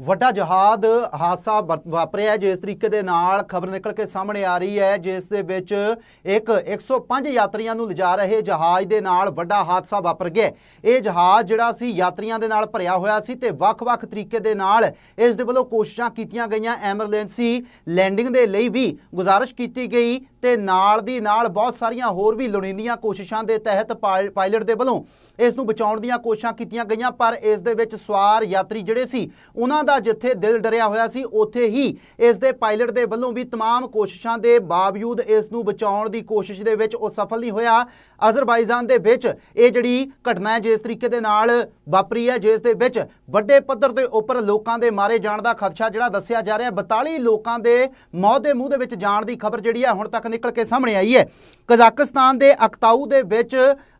ਵੱਡਾ ਜਹਾਜ਼ ਹਾਦਸਾ ਵਾ- ਵਾਪਰਿਆ ਜਿਸ ਤਰੀਕੇ ਦੇ ਨਾਲ ਖਬਰ ਨਿਕਲ ਕੇ ਸਾਹਮਣੇ ਆ ਰਹੀ ਹੈ, ਜਿਸ ਦੇ ਵਿੱਚ ਇੱਕ 105 ਯਾਤਰੀਆਂ ਨੂੰ ਲਿਜਾ ਰਹੇ ਜਹਾਜ਼ ਦੇ ਨਾਲ ਵੱਡਾ ਹਾਦਸਾ ਵਾਪਰ ਗਿਆ। ਇਹ ਜਹਾਜ਼ ਜਿਹੜਾ ਸੀ, ਯਾਤਰੀਆਂ ਦੇ ਨਾਲ ਭਰਿਆ ਹੋਇਆ ਸੀ ਤੇ ਵੱਖ-ਵੱਖ ਤਰੀਕੇ ਦੇ ਨਾਲ ਇਸ ਦੇ ਵੱਲੋਂ ਕੋਸ਼ਿਸ਼ਾਂ ਕੀਤੀਆਂ ਗਈਆਂ। ਐਮਰਜੈਂਸੀ ਲੈਂਡਿੰਗ ਦੇ ਲਈ ਵੀ ਗੁਜ਼ਾਰਿਸ਼ ਕੀਤੀ ਗਈ ਤੇ ਨਾਲ ਦੀ ਨਾਲ ਬਹੁਤ ਸਾਰੀਆਂ ਹੋਰ ਵੀ ਲੋੜੀਂਦੀਆਂ ਕੋਸ਼ਿਸ਼ਾਂ ਦੇ ਤਹਿਤ ਪਾਇ- ਪਾਇਲਟ ਦੇ ਵੱਲੋਂ ਇਸ ਨੂੰ ਬਚਾਉਣ ਦੀਆਂ ਕੋਸ਼ਿਸ਼ਾਂ ਕੀਤੀਆਂ ਗਈਆਂ। ਪਰ ਇਸ ਦੇ ਵਿੱਚ ਸਵਾਰ ਯਾਤਰੀ ਜਿਹੜੇ ਸੀ, ਉਹਨਾਂ ਦਾ ਜਿੱਥੇ ਦਿਲ ਡਰਿਆ ਹੋਇਆ ਸੀ ਉੱਥੇ ਹੀ ਇਸ ਦੇ ਪਾਇਲਟ ਦੇ ਵੱਲੋਂ ਵੀ तमाम ਕੋਸ਼ਿਸ਼ਾਂ ਦੇ ਬਾਵਜੂਦ ਇਸ ਨੂੰ ਬਚਾਉਣ ਦੀ ਕੋਸ਼ਿਸ਼ ਦੇ ਵਿੱਚ ਉਹ ਸਫਲ ਨਹੀਂ ਹੋਇਆ ਅਜ਼ਰਬਾਈਜਾਨ ਦੇ ਵਿੱਚ ਇਹ ਜਿਹੜੀ ਘਟਨਾ ਹੈ ਜਿਸ ਤਰੀਕੇ ਦੇ ਨਾਲ ਵਾਪਰੀ ਹੈ ਜਿਸ ਦੇ ਵਿੱਚ ਵੱਡੇ ਪੱਧਰ ਦੇ ਉੱਪਰ ਲੋਕਾਂ ਦੇ ਮਾਰੇ ਜਾਣ ਦਾ ਖਦਸ਼ਾ ਜਿਹੜਾ ਦੱਸਿਆ ਜਾ ਰਿਹਾ ਹੈ 42 ਲੋਕਾਂ ਦੇ ਮੌਤ ਦੇ ਮੂੰਹ ਦੇ ਵਿੱਚ ਜਾਣ ਦੀ ਖਬਰ ਜਿਹੜੀ ਹੈ ਹੁਣ ਤੱਕ ਨਿਕਲ ਕੇ ਸਾਹਮਣੇ ਆਈ ਹੈ ਕਜ਼ਾਕਿਸਤਾਨ ਦੇ ਅਕਤਾਊ ਦੇ ਵਿੱਚ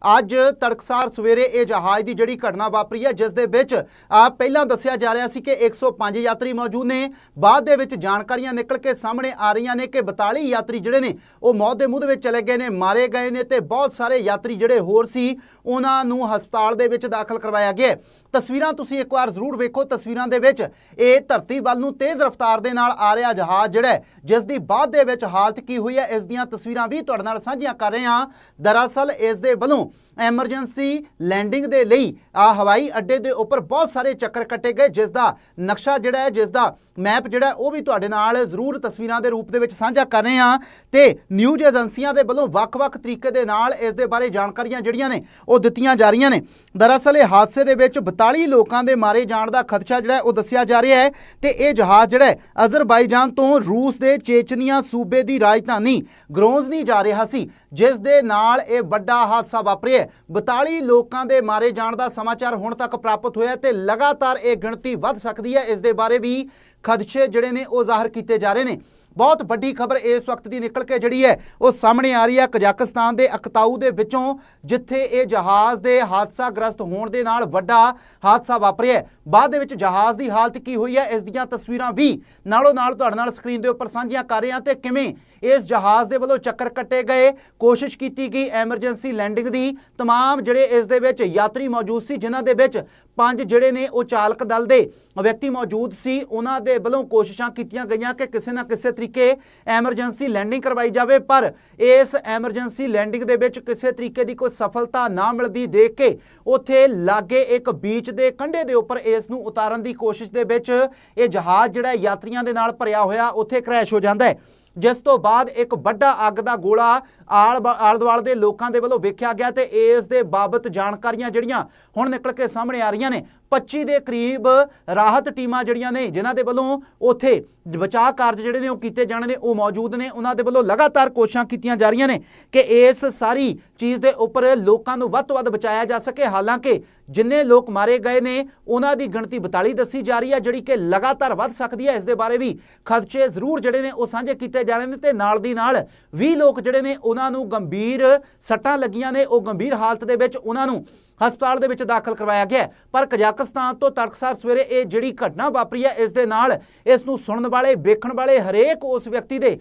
ਅੱਜ ਤੜਕਸਾਰ ਸਵੇਰੇ ਇਹ ਜਹਾਜ਼ ਦੀ ਜਿਹੜੀ ਘਟਨਾ ਵਾਪਰੀ ਹੈ ਜਿਸ ਦੇ ਵਿੱਚ ਆ ਪਹਿਲਾਂ ਦੱਸਿਆ ਜਾ ਰਿਹਾ ਸੀ ਕਿ 105 ਯਾਤਰੀ ਮੌਜੂਦ ਨੇ। ਬਾਅਦ ਦੇ ਵਿੱਚ ਜਾਣਕਾਰੀਆਂ ਨਿਕਲ ਕੇ ਸਾਹਮਣੇ ਆ ਰਹੀਆਂ ਨੇ ਕਿ 42 ਯਾਤਰੀ ਜਿਹੜੇ ਨੇ, ਉਹ ਮੌਤ ਦੇ ਮੂੰਹ ਦੇ ਵਿੱਚ ਚਲੇ ਗਏ ਨੇ, ਮਾਰੇ ਗਏ ਨੇ ਤੇ ਬਹੁਤ ਸਾਰੇ ਯਾਤਰੀ ਜਿਹੜੇ ਹੋਰ ਸੀ ਉਹਨਾਂ ਨੂੰ ਹਸਪਤਾਲ ਦੇ ਵਿੱਚ ਦਾਖਲ ਕਰਵਾਇਆ ਗਿਆ ਤਸਵੀਰਾਂ ਤੁਸੀਂ ਇੱਕ ਵਾਰ ਜ਼ਰੂਰ ਵੇਖੋ। ਤਸਵੀਰਾਂ ਦੇ ਵਿੱਚ ਇਹ ਧਰਤੀ ਵੱਲ ਨੂੰ ਤੇਜ਼ ਰਫ਼ਤਾਰ ਦੇ ਨਾਲ ਆ ਰਿਹਾ ਜਹਾਜ਼ ਜਿਹੜਾ ਹੈ, ਜਿਸ ਦੀ ਬਾਅਦ ਦੇ ਵਿੱਚ ਹਾਲਤ ਕੀ ਹੋਈ ਹੈ ਇਸ ਦੀਆਂ ਤਸਵੀਰਾਂ ਵੀ ਤੁਹਾਡੇ ਨਾਲ ਸਾਂਝੀਆਂ ਕਰ ਰਹੇ ਹਾਂ। ਦਰਅਸਲ ਇਸ ਦੇ ਵੱਲੋਂ ਐਮਰਜੈਂਸੀ ਲੈਂਡਿੰਗ ਦੇ ਲਈ ਆ ਹਵਾਈ ਅੱਡੇ ਦੇ ਉੱਪਰ ਬਹੁਤ ਸਾਰੇ ਚੱਕਰ ਕੱਟੇ ਗਏ ਜਿਸ ਦਾ ਨਕਸ਼ਾ ਜਿਹੜਾ ਹੈ ਜਿਸ ਦਾ ਮੈਪ ਜਿਹੜਾ ਉਹ ਵੀ ਤੁਹਾਡੇ ਨਾਲ ਜ਼ਰੂਰ ਤਸਵੀਰਾਂ ਦੇ ਰੂਪ ਦੇ ਵਿੱਚ ਸਾਂਝਾ ਕਰ ਰਹੇ ਹਾਂ। ਤੇ ਨਿਊਜ਼ ਏਜੰਸੀਆਂ ਦੇ ਵੱਲੋਂ ਵੱਖ-ਵੱਖ ਤਰੀਕੇ ਦੇ ਨਾਲ ਇਸ ਦੇ ਬਾਰੇ ਜਾਣਕਾਰੀਆਂ ਜਿਹੜੀਆਂ ਨੇ ਉਹ ਦਿੱਤੀਆਂ ਜਾ ਰਹੀਆਂ ਨੇ। ਦਰਅਸਲ ਇਹ ਹਾਦਸੇ ਦੇ ਵਿੱਚ 42 ਲੋਕਾਂ ਦੇ ਮਾਰੇ ਜਾਣ ਦਾ ਖਦਸ਼ਾ ਜਿਹੜਾ ਉਹ ਦੱਸਿਆ ਜਾ ਰਿਹਾ ਹੈ ਤੇ ਇਹ ਜਹਾਜ਼ ਜਿਹੜਾ ਹੈ, ਅਜ਼ਰਬਾਈਜਾਨ ਤੋਂ ਰੂਸ ਦੇ ਚੇਚਨੀਆ ਸੂਬੇ ਦੀ ਰਾਜਧਾਨੀ ਗਰੋਜ਼ਨੀ ਜਾ ਰਿਹਾ ਸੀ, ਜਿਸ ਦੇ ਨਾਲ ਇਹ ਵੱਡਾ ਹਾਦਸਾ ਵਾਪਰਿਆ ਹੈ। 42 ਲੋਕਾਂ ਦੇ ਮਾਰੇ ਜਾਣ ਦਾ ਸਮਾਚਾਰ ਹੁਣ ਤੱਕ ਪ੍ਰਾਪਤ ਹੋਇਆ ਹੈ ਤੇ ਲਗਾਤਾਰ ਇਹ ਗਿਣਤੀ ਵੱਧ ਸਕਦੀ ਹੈ। ਇਸ ਦੇ ਬਾਰੇ ਵੀ ਖਦਸ਼ੇ ਜਿਹੜੇ ਨੇ, ਉਹ ਜ਼ਾਹਰ ਕੀਤੇ ਜਾ ਰਹੇ ਨੇ। ਬਹੁਤ ਵੱਡੀ ਖਬਰ ਇਸ ਵਕਤ ਦੀ ਨਿਕਲ ਕੇ ਜਿਹੜੀ ਹੈ, ਉਹ ਸਾਹਮਣੇ ਆ ਰਹੀ ਹੈ ਕਜ਼ਾਕਿਸਤਾਨ ਦੇ ਅਕਤਾਊ ਦੇ ਵਿੱਚੋਂ, ਜਿੱਥੇ ਇਹ ਜਹਾਜ਼ ਦੇ ਹਾਦਸਾਗ੍ਰਸਤ ਹੋਣ ਦੇ ਨਾਲ ਵੱਡਾ ਹਾਦਸਾ ਵਾਪਰਿਆ ਬਾਅਦ ਦੇ ਵਿੱਚ ਜਹਾਜ਼ ਦੀ ਹਾਲਤ ਕੀ ਹੋਈ ਹੈ, ਇਸ ਦੀਆਂ ਤਸਵੀਰਾਂ ਵੀ ਨਾਲੋਂ ਨਾਲ ਤੁਹਾਡੇ ਨਾਲ ਸਕਰੀਨ ਦੇ ਉੱਪਰ ਸਾਂਝੀਆਂ ਕਰ ਰਹੇ ਹਾਂ ਤੇ ਕਿਵੇਂ ਇਸ ਜਹਾਜ਼ ਦੇ ਵੱਲੋਂ ਚੱਕਰ ਕੱਟੇ ਗਏ ਕੋਸ਼ਿਸ਼ ਕੀਤੀ ਗਈ ਐਮਰਜੈਂਸੀ ਲੈਂਡਿੰਗ ਦੀ तमाम ਜਿਹੜੇ ਇਸ ਦੇ ਵਿੱਚ ਯਾਤਰੀ ਮੌਜੂਦ ਸੀ ਜਿਨ੍ਹਾਂ ਦੇ ਵਿੱਚ ਪੰਜ ਜਿਹੜੇ ਨੇ ਉਹ ਚਾਲਕ ਦਲ ਦੇ ਵਿਅਕਤੀ ਮੌਜੂਦ ਸੀ ਉਹਨਾਂ ਦੇ ਵੱਲੋਂ ਕੋਸ਼ਿਸ਼ਾਂ ਕੀਤੀਆਂ ਗਈਆਂ ਕਿ ਕਿਸੇ ਨਾ ਕਿਸੇ ਤਰੀਕੇ ਐਮਰਜੈਂਸੀ ਲੈਂਡਿੰਗ ਕਰਵਾਈ ਜਾਵੇ ਪਰ ਇਸ ਐਮਰਜੈਂਸੀ ਲੈਂਡਿੰਗ ਦੇ ਵਿੱਚ ਕਿਸੇ ਤਰੀਕੇ ਦੀ ਕੋਈ ਸਫਲਤਾ ਨਾ ਮਿਲਦੀ ਦੇਖ ਕੇ ਉੱਥੇ ਲਾਗੇ ਇੱਕ ਬੀਚ ਦੇ ਕੰਢੇ ਦੇ ਉੱਪਰ ਇਸ ਨੂੰ ਉਤਾਰਨ ਦੀ ਕੋਸ਼ਿਸ਼ ਦੇ ਵਿੱਚ ਇਹ ਜਹਾਜ਼ ਜਿਹੜਾ ਹੈ ਯਾਤਰੀਆਂ ਦੇ ਨਾਲ ਭਰਿਆ ਹੋਇਆ ਉੱਥੇ ਕ੍ਰੈਸ਼ ਹੋ ਜਾਂਦਾ ਹੈ ਜਿਸ ਤੋਂ ਬਾਅਦ ਇੱਕ ਵੱਡਾ ਅੱਗ ਦਾ ਗੋਲਾ ਆਲ ਆਲੇ ਦੁਆਲੇ ਦੇ ਲੋਕਾਂ ਦੇ ਵੱਲੋਂ ਵੇਖਿਆ ਗਿਆ ਤੇ ਇਸ ਦੇ ਬਾਬਤ ਜਾਣਕਾਰੀਆਂ ਜਿਹੜੀਆਂ ਹੁਣ ਨਿਕਲ ਕੇ ਸਾਹਮਣੇ ਆ ਰਹੀਆਂ ਨੇ। 25 ਦੇ ਕਰੀਬ ਰਾਹਤ ਟੀਮਾਂ ਜਿਹੜੀਆਂ ਨੇ, ਜਿਨ੍ਹਾਂ ਦੇ ਵੱਲੋਂ ਉੱਥੇ ਬਚਾਅ ਕਾਰਜ ਜਿਹੜੇ ਨੇ ਉਹ ਕੀਤੇ ਜਾਣੇ ਨੇ, ਉਹ ਮੌਜੂਦ ਨੇ। ਉਹਨਾਂ ਦੇ ਵੱਲੋਂ ਲਗਾਤਾਰ ਕੋਸ਼ਿਸ਼ਾਂ ਕੀਤੀਆਂ ਜਾ ਰਹੀਆਂ ਨੇ ਕਿ ਇਸ ਸਾਰੀ ਚੀਜ਼ ਦੇ ਉੱਪਰ ਲੋਕਾਂ ਨੂੰ ਵੱਧ ਤੋਂ ਵੱਧ ਬਚਾਇਆ ਜਾ ਸਕੇ। ਹਾਲਾਂਕਿ ਜਿੰਨੇ ਲੋਕ ਮਾਰੇ ਗਏ ਨੇ, ਉਹਨਾਂ ਦੀ ਗਿਣਤੀ 42 ਦੱਸੀ ਜਾ ਰਹੀ ਹੈ, ਜਿਹੜੀ ਕਿ ਲਗਾਤਾਰ ਵੱਧ ਸਕਦੀ ਹੈ। ਇਸ ਦੇ ਬਾਰੇ ਵੀ ਖਦਸ਼ੇ ਜ਼ਰੂਰ ਜਿਹੜੇ ਨੇ, ਉਹ ਸਾਂਝੇ ਕੀਤੇ ਜਾ ਰਹੇ ਨੇ ਤੇ ਨਾਲ ਦੀ ਨਾਲ 20 ਲੋਕ ਜਿਹੜੇ ਨੇ, ਉਹਨਾਂ ਨੂੰ ਗੰਭੀਰ ਸੱਟਾਂ ਲੱਗੀਆਂ ਨੇ। ਉਹ ਗੰਭੀਰ ਹਾਲਤ ਦੇ ਵਿੱਚ ਉਹਨਾਂ ਨੂੰ ਹਸਪਤਾਲ ਦੇ ਵਿੱਚ ਦਾਖਲ ਕਰਵਾਇਆ ਗਿਆ ਪਰ ਕਜ਼ਾਕਿਸਤਾਨ ਤੋਂ ਤੜਕਸਾਰ ਸਵੇਰੇ ਇਹ ਜਿਹੜੀ ਘਟਨਾ ਵਾਪਰੀ ਹੈ, ਇਸ ਦੇ ਨਾਲ ਇਸ ਨੂੰ ਸੁਣਨ ਵਾਲੇ, ਵੇਖਣ ਵਾਲੇ ਹਰੇਕ ਉਸ ਵਿਅਕਤੀ ਦੇ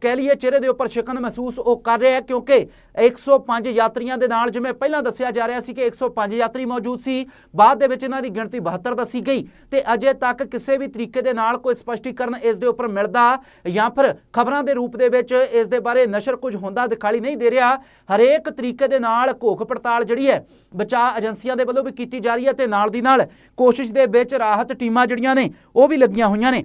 ਕਹਿ ਲਈਏ ਚਿਹਰੇ ਦੇ ਉੱਪਰ ਸ਼ਿਕਨ ਮਹਿਸੂਸ ਉਹ ਕਰ ਰਿਹਾ ਹੈ ਕਿਉਂਕਿ 105 ਯਾਤਰੀਆਂ ਦੇ ਨਾਲ, ਜਿਵੇਂ ਪਹਿਲਾਂ ਦੱਸਿਆ ਜਾ ਰਿਹਾ ਸੀ ਕਿ 105 ਯਾਤਰੀ ਮੌਜੂਦ ਸੀ, ਬਾਅਦ ਦੇ ਵਿੱਚ ਇਹਨਾਂ ਦੀ ਗਿਣਤੀ 72 ਦੱਸੀ ਗਈ ਤੇ ਅਜੇ ਤੱਕ ਕਿਸੇ ਵੀ ਤਰੀਕੇ ਦੇ ਨਾਲ ਕੋਈ ਸਪਸ਼ਟੀਕਰਨ ਇਸ ਦੇ ਉੱਪਰ ਮਿਲਦਾ ਜਾਂ ਫਿਰ ਖਬਰਾਂ ਦੇ ਰੂਪ ਦੇ ਵਿੱਚ ਇਸ ਦੇ ਬਾਰੇ ਨਸ਼ਰ ਕੁਝ ਹੁੰਦਾ ਦਿਖਾਈ ਨਹੀਂ ਦੇ ਰਿਹਾ। ਹਰੇਕ ਤਰੀਕੇ ਦੇ ਨਾਲ ਘੋਖ ਪੜਤਾਲ ਜਿਹੜੀ ਹੈ ਬਚਾਅ ਏਜੰਸੀਆਂ ਦੇ ਵੱਲੋਂ ਵੀ ਕੀਤੀ ਜਾ ਰਹੀ ਹੈ ਤੇ ਨਾਲ ਦੀ ਨਾਲ ਕੋਸ਼ਿਸ਼ ਦੇ ਵਿੱਚ ਰਾਹਤ ਟੀਮਾਂ ਜਿਹੜੀਆਂ ਨੇ, ਉਹ ਵੀ ਲੱਗੀਆਂ ਹੋਈਆਂ ਨੇ।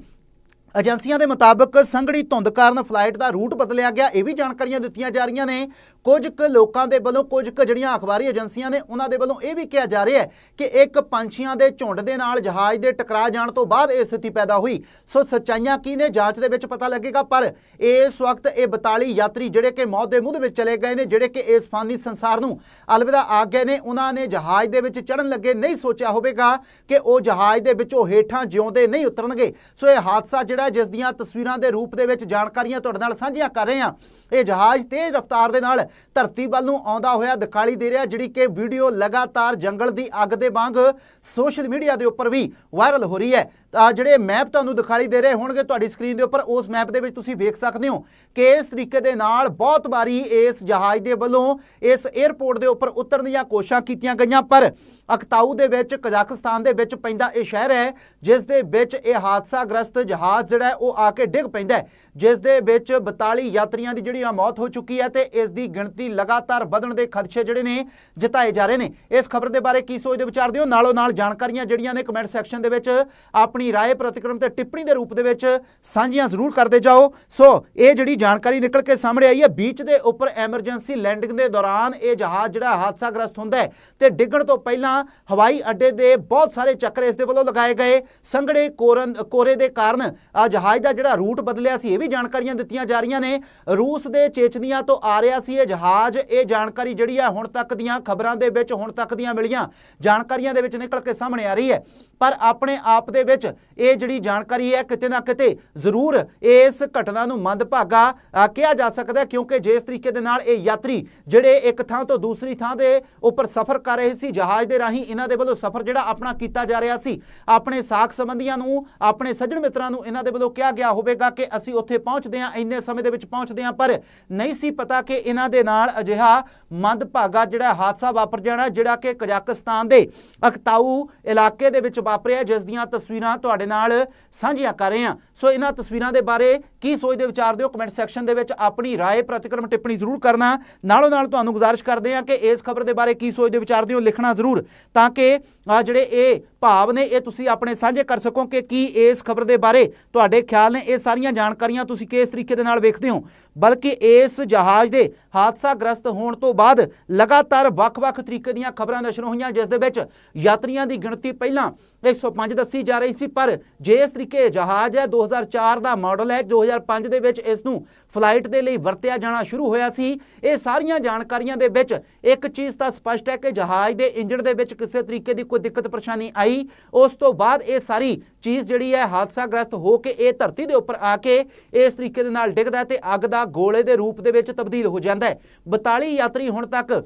ਏਜੰਸੀਆਂ ਦੇ ਮੁਤਾਬਕ ਸੰਘਣੀ ਧੁੰਦ ਕਾਰਨ ਫਲਾਈਟ ਦਾ ਰੂਟ ਬਦਲਿਆ ਗਿਆ। ਇਹ ਵੀ ਜਾਣਕਾਰੀਆਂ ਦਿੱਤੀਆਂ ਜਾ ਰਹੀਆਂ ਨੇ। ਕੁਝ ਕੁ ਲੋਕਾਂ ਦੇ ਵੱਲੋਂ ਕੁਝ ਕੁ ਜਿਹੜੀਆਂ ਅਖਬਾਰੀ ਏਜੰਸੀਆਂ ਨੇ, ਉਹਨਾਂ ਦੇ ਵੱਲੋਂ ਇਹ ਵੀ ਕਿਹਾ ਜਾ ਰਿਹਾ ਹੈ ਕਿ ਇੱਕ ਪੰਛੀਆਂ ਦੇ ਝੁੰਡ ਦੇ ਨਾਲ ਜਹਾਜ਼ ਦੇ ਟਕਰਾ ਜਾਣ ਤੋਂ ਬਾਅਦ ਇਹ ਸਥਿਤੀ ਪੈਦਾ ਹੋਈ। ਸੋ ਸੱਚਾਈਆਂ ਕੀ ਨੇ ਜਾਂਚ ਦੇ ਵਿੱਚ ਪਤਾ ਲੱਗੇਗਾ, ਪਰ ਇਸ ਵਕਤ ਇਹ 42 ਯਾਤਰੀ ਜਿਹੜੇ ਕਿ ਮੌਤ ਦੇ ਮੂੰਹ ਦੇ ਵਿੱਚ ਚਲੇ ਗਏ ਨੇ, ਜਿਹੜੇ ਕਿ ਇਸ ਫਾਨੀ ਸੰਸਾਰ ਨੂੰ ਅਲਵਿਦਾ ਆ ਗਏ ਨੇ। ਉਹਨਾਂ ਨੇ ਜਹਾਜ਼ ਦੇ ਵਿੱਚ ਚੜਨ ਲੱਗੇ, ਨਹੀਂ ਸੋਚਿਆ ਹੋਵੇਗਾ ਕਿ ਉਹ ਜਹਾਜ਼ ਦੇ ਵਿੱਚੋਂ ਹੇਠਾਂ ਜਿਉਂਦੇ ਨਹੀਂ ਉਤਰਨਗੇ। ਸੋ ਇਹ ਹਾਦਸਾ ਜਿਹੜਾ ਜਿਸ ਦੀਆਂ ਤਸਵੀਰਾਂ ਦੇ ਰੂਪ ਦੇ ਵਿੱਚ ਜਾਣਕਾਰੀਆਂ ਤੁਹਾਡੇ ਨਾਲ ਸਾਂਝੀਆਂ ਕਰ ਰਹੇ ਹਾਂ। ਇਹ ਜਹਾਜ਼ ਤੇਜ਼ ਰਫ਼ਤਾਰ ਦੇ ਨਾਲ ਧਰਤੀ ਵੱਲ ਨੂੰ ਆਉਂਦਾ ਹੋਇਆ ਦਿਖਾਈ ਦੇ ਰਿਹਾ, ਜਿਹੜੀ ਕਿ ਵੀਡੀਓ ਲਗਾਤਾਰ ਜੰਗਲ ਦੀ ਅੱਗ ਦੇ ਵਾਂਗ ਸੋਸ਼ਲ ਮੀਡੀਆ ਦੇ ਉੱਪਰ ਵੀ ਵਾਇਰਲ ਹੋ ਰਹੀ ਹੈ। ਤਾਂ ਜਿਹੜੇ ਮੈਪ ਤੁਹਾਨੂੰ ਦਿਖਾਈ ਦੇ ਰਹੇ ਹੋਣਗੇ ਤੁਹਾਡੀ ਸਕਰੀਨ ਦੇ ਉੱਪਰ, ਉਸ ਮੈਪ ਦੇ ਵਿੱਚ ਤੁਸੀਂ ਵੇਖ ਸਕਦੇ ਹੋ ਕਿ ਇਸ ਤਰੀਕੇ ਦੇ ਨਾਲ ਬਹੁਤ ਵਾਰੀ ਇਸ ਜਹਾਜ਼ ਦੇ ਵੱਲੋਂ ਇਸ 에ਅਰਪੋਰਟ ਦੇ ਉੱਪਰ ਉਤਰਨ ਦੀਆਂ ਕੋਸ਼ਿਸ਼ਾਂ ਕੀਤੀਆਂ ਗਈਆਂ। ਪਰ ਅਕਤਾਊ ਦੇ ਵਿੱਚ ਕਜ਼ਾਕਿਸਤਾਨ ਦੇ ਵਿੱਚ ਪੈਂਦਾ ਇਹ ਸ਼ਹਿਰ ਹੈ, ਜਿਸ ਦੇ ਵਿੱਚ ਇਹ ਹਾਦਸਾਗ੍ਰਸਤ ਜਹਾਜ਼ ਜਿਹੜਾ ਉਹ ਆ ਕੇ ਡਿੱਗ ਪੈਂਦਾ ਜਿਸ ਦੇ ਵਿੱਚ 42 ਯਾਤਰੀਆਂ ਦੀ ਜਿਹੜੀ ਆ ਮੌਤ ਹੋ ਚੁੱਕੀ ਹੈ ਤੇ ਇਸ ਦੀ ਗਿਣਤੀ ਲਗਾਤਾਰ ਵਧਣ ਦੇ ਖਦਸ਼ੇ ਜਿਹੜੇ ਨੇ, ਜਤਾਏ ਜਾ ਰਹੇ ਨੇ। ਇਸ ਖਬਰ ਦੇ ਬਾਰੇ ਕੀ ਸੋਚਦੇ ਵਿਚਾਰਦੇ ਹੋ? ਨਾਲੋਂ ਨਾਲ ਜਾਣਕਾਰੀਆਂ ਜਿਹੜੀਆਂ ਨੇ ਕਮੈਂਟ ਸੈਕਸ਼ਨ ਦੇ ਵਿੱਚ, ਆਪਣੀ ਆਪਣੀ ਰਾਏ ਪ੍ਰਤੀਕਰਮ ਤੇ ਟਿੱਪਣੀ ਦੇ ਰੂਪ ਦੇ ਵਿੱਚ ਸਾਂਝੀਆਂ ਜ਼ਰੂਰ ਕਰਦੇ ਜਾਓ। ਸੋ, ਇਹ ਜਿਹੜੀ ਜਾਣਕਾਰੀ ਨਿਕਲ ਕੇ ਸਾਹਮਣੇ ਆਈ ਹੈ, ਬੀਚ ਦੇ ਉੱਪਰ ਐਮਰਜੈਂਸੀ ਲੈਂਡਿੰਗ ਦੇ ਦੌਰਾਨ ਇਹ ਜਹਾਜ਼ ਜਿਹੜਾ ਹਾਦਸਾਗ੍ਰਸਤ ਹੁੰਦਾ ਹੈ ਤੇ ਡਿੱਗਣ ਤੋਂ ਪਹਿਲਾਂ ਹਵਾਈ ਅੱਡੇ ਦੇ ਬਹੁਤ ਸਾਰੇ ਚੱਕਰ ਇਸ ਦੇ ਵੱਲੋਂ ਲਗਾਏ ਗਏ। ਸੰਘਣੇ ਕੋਰਨ, ਕੋਰੇ ਦੇ ਕਾਰਨ ਆ ਜਹਾਜ਼ ਦਾ ਜਿਹੜਾ ਰੂਟ ਬਦਲਿਆ ਸੀ, ਇਹ ਵੀ ਜਾਣਕਾਰੀਆਂ ਦਿੱਤੀਆਂ ਜਾ ਰਹੀਆਂ ਨੇ। ਰੂਸ ਦੇ ਚੇਚਨੀਆਂ ਤੋਂ ਆ ਰਿਹਾ ਸੀ ਇਹ ਜਹਾਜ਼। ਇਹ ਜਾਣਕਾਰੀ ਜਿਹੜੀ ਆ ਹੁਣ ਤੱਕ ਦੀਆਂ ਖਬਰਾਂ ਦੇ ਵਿੱਚ, ਹੁਣ ਤੱਕ ਦੀਆਂ ਮਿਲੀਆਂ। ਜਾਣਕਾਰੀਆਂ ਦੇ ਵਿੱਚ ਨਿਕਲ ਕੇ ਸਾਹਮਣੇ ਆ ਰਹੀ ਹੈ। ਪਰ ਆਪਣੇ ਆਪ ਦੇ ਵਿੱਚ ਇਹ ਜਿਹੜੀ ਜਾਣਕਾਰੀ ਹੈ ਕਿਤੇ ਨਾ ਕਿਤੇ ਜ਼ਰੂਰ ਇਸ ਘਟਨਾ ਨੂੰ ਮੰਦਭਾਗਾ ਕਿਹਾ ਜਾ ਸਕਦਾ ਕਿਉਂਕਿ ਜਿਸ ਤਰੀਕੇ ਦੇ ਨਾਲ ਇਹ ਯਾਤਰੀ ਜਿਹੜੇ ਇੱਕ ਥਾਂ ਤੋਂ ਦੂਸਰੀ ਥਾਂ ਦੇ ਉੱਪਰ ਸਫ਼ਰ ਕਰ ਰਹੇ ਸੀ, ਜਹਾਜ਼ ਦੇ ਰਾਹੀਂ ਇਹਨਾਂ ਦੇ ਵੱਲੋਂ ਸਫ਼ਰ ਜਿਹੜਾ ਆਪਣਾ ਕੀਤਾ ਜਾ ਰਿਹਾ ਸੀ, ਆਪਣੇ ਸਾਖ ਸੰਬੰਧੀਆਂ ਨੂੰ, ਆਪਣੇ ਸੱਜਣ ਮਿੱਤਰਾਂ ਨੂੰ ਇਹਨਾਂ ਦੇ ਵੱਲੋਂ ਕਿਹਾ ਗਿਆ ਹੋਵੇਗਾ ਕਿ ਅਸੀਂ ਉੱਥੇ ਪਹੁੰਚਦੇ ਹਾਂ, ਇੰਨੇ ਸਮੇਂ ਦੇ ਵਿੱਚ ਪਹੁੰਚਦੇ ਹਾਂ, ਪਰ ਨਹੀਂ ਸੀ ਪਤਾ ਕਿ ਇਹਨਾਂ ਦੇ ਨਾਲ ਅਜਿਹਾ ਮੰਦਭਾਗਾ ਜਿਹੜਾ ਹਾਦਸਾ ਵਾਪਰ ਜਾਣਾ, ਜਿਹੜਾ ਕਿ ਕਜ਼ਾਕਿਸਤਾਨ ਦੇ ਅਖਤਾਊ ਇਲਾਕੇ ਦੇ ਵਿੱਚ ਵਾਪਰਿਆ, ਜਿਸ ਦੀਆਂ ਤਸਵੀਰਾਂ ਤੁਹਾਡੇ ਨਾਲ ਸਾਂਝੀਆਂ ਕਰ ਰਹੇ ਹਾਂ। ਸੋ ਇਹਨਾਂ ਤਸਵੀਰਾਂ ਦੇ ਬਾਰੇ ਕੀ ਸੋਚਦੇ ਵਿਚਾਰਦੇ ਹੋ ਕਮੈਂਟ ਸੈਕਸ਼ਨ ਦੇ ਵਿੱਚ ਆਪਣੀ ਰਾਏ, ਪ੍ਰਤੀਕਰਮ ਟਿੱਪਣੀ ਜ਼ਰੂਰ ਕਰਨਾ। ਨਾਲੋਂ ਨਾਲ ਤੁਹਾਨੂੰ ਗੁਜ਼ਾਰਿਸ਼ ਕਰਦੇ ਹਾਂ ਕਿ ਇਸ ਖਬਰ ਦੇ ਬਾਰੇ ਕੀ ਸੋਚਦੇ ਵਿਚਾਰਦੇ ਹੋ ਲਿਖਣਾ ਜ਼ਰੂਰ, ਤਾਂ ਕਿ ਆ ਜਿਹੜੇ ਇਹ ਭਾਵ ਨੇ, ਇਹ ਤੁਸੀਂ ਆਪਣੇ ਸਾਂਝੇ ਕਰ ਸਕੋ ਕਿ ਕੀ ਇਸ ਖਬਰ ਦੇ ਬਾਰੇ ਤੁਹਾਡੇ ਖਿਆਲ ਨੇ, ਇਹ ਸਾਰੀਆਂ ਜਾਣਕਾਰੀਆਂ ਤੁਸੀਂ ਕਿਸ ਤਰੀਕੇ ਦੇ ਨਾਲ ਵੇਖਦੇ ਹੋ। ਬਲਕਿ ਇਸ ਜਹਾਜ਼ ਦੇ ਹਾਦਸਾਗ੍ਰਸਤ ਹੋਣ ਤੋਂ ਬਾਅਦ ਲਗਾਤਾਰ ਵੱਖ-ਵੱਖ ਤਰੀਕੇ ਦੀਆਂ ਖਬਰਾਂ ਨਸ਼ਰ ਹੋਈਆਂ, ਜਿਸ ਦੇ ਵਿੱਚ ਯਾਤਰੀਆਂ ਦੀ ਗਿਣਤੀ ਪਹਿਲਾਂ 105 ਦੱਸੀ ਜਾ ਰਹੀ ਸੀ, ਪਰ ਜੇ ਇਸ ਤਰੀਕੇ ਜਹਾਜ਼ ਹੈ 2004 ਦਾ ਮਾਡਲ ਹੈ 2005 ਦੇ ਵਿੱਚ ਇਸ ਨੂੰ ਫਲਾਈਟ ਦੇ ਲਈ ਵਰਤਿਆ ਜਾਣਾ ਸ਼ੁਰੂ ਹੋਇਆ ਸੀ। ਇਹ ਸਾਰੀਆਂ ਜਾਣਕਾਰੀਆਂ ਦੇ ਵਿੱਚ ਇੱਕ ਚੀਜ਼ ਤਾਂ ਸਪਸ਼ਟ ਹੈ ਕਿ ਜਹਾਜ਼ ਦੇ ਇੰਜਣ ਦੇ ਵਿੱਚ ਕਿਸੇ ਤਰੀਕੇ ਦੀ ਕੋਈ ਦਿੱਕਤ ਪਰੇਸ਼ਾਨੀ ਆਈ। ਉਸ ਤੋਂ ਬਾਅਦ ਇਹ ਸਾਰੀ ਚੀਜ਼ ਜਿਹੜੀ ਹੈ ਹਾਦਸਾਗ੍ਰਸਤ ਹੋ ਕੇ ਇਹ ਧਰਤੀ ਦੇ ਉੱਪਰ ਆ ਕੇ ਇਸ ਤਰੀਕੇ ਦੇ ਨਾਲ ਡਿੱਗਦਾ ਹੈ ਤੇ ਅੱਗ ਦਾ ਗੋਲੇ ਦੇ ਰੂਪ ਦੇ ਵਿੱਚ ਤਬਦੀਲ ਹੋ ਜਾਂਦਾ ਹੈ। 42 ਯਾਤਰੀ ਹੁਣ ਤੱਕ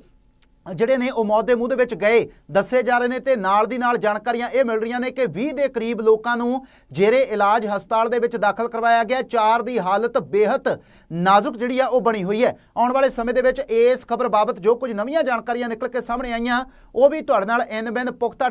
ਜਿਹੜੇ ਨੇ ਉਹ ਮੌਤ ਦੇ ਮੂੰਹ ਦੇ ਵਿੱਚ ਗਏ, ਦੱਸੇ ਜਾ ਰਹੇ ਨੇ ਤੇ ਨਾਲ ਦੀ ਨਾਲ ਜਾਣਕਾਰੀਆਂ ਇਹ ਮਿਲ ਰਹੀਆਂ ਨੇ ਕਿ 20 ਦੇ ਕਰੀਬ ਲੋਕਾਂ ਨੂੰ ਜੇਰੇ ਇਲਾਜ ਹਸਪਤਾਲ ਦੇ ਵਿੱਚ ਦਾਖਲ ਕਰਵਾਇਆ ਗਿਆ। ਚਾਰ ਦੀ ਹਾਲਤ ਬੇਹੱਦ ਨਾਜ਼ੁਕ ਜਿਹੜੀ ਆ, ਉਹ ਬਣੀ ਹੋਈ ਹੈ। ਆਉਣ ਵਾਲੇ ਸਮੇਂ ਦੇ ਵਿੱਚ ਇਸ ਖਬਰ ਬਾਬਤ ਜੋ ਕੁਝ ਨਵੀਆਂ ਜਾਣਕਾਰੀਆਂ ਨਿਕਲ ਕੇ ਸਾਹਮਣੇ ਆਈਆਂ, ਉਹ ਵੀ ਤੁਹਾਡੇ ਨਾਲ ਐਨ ਬਿਨ ਪੁਖਤਾ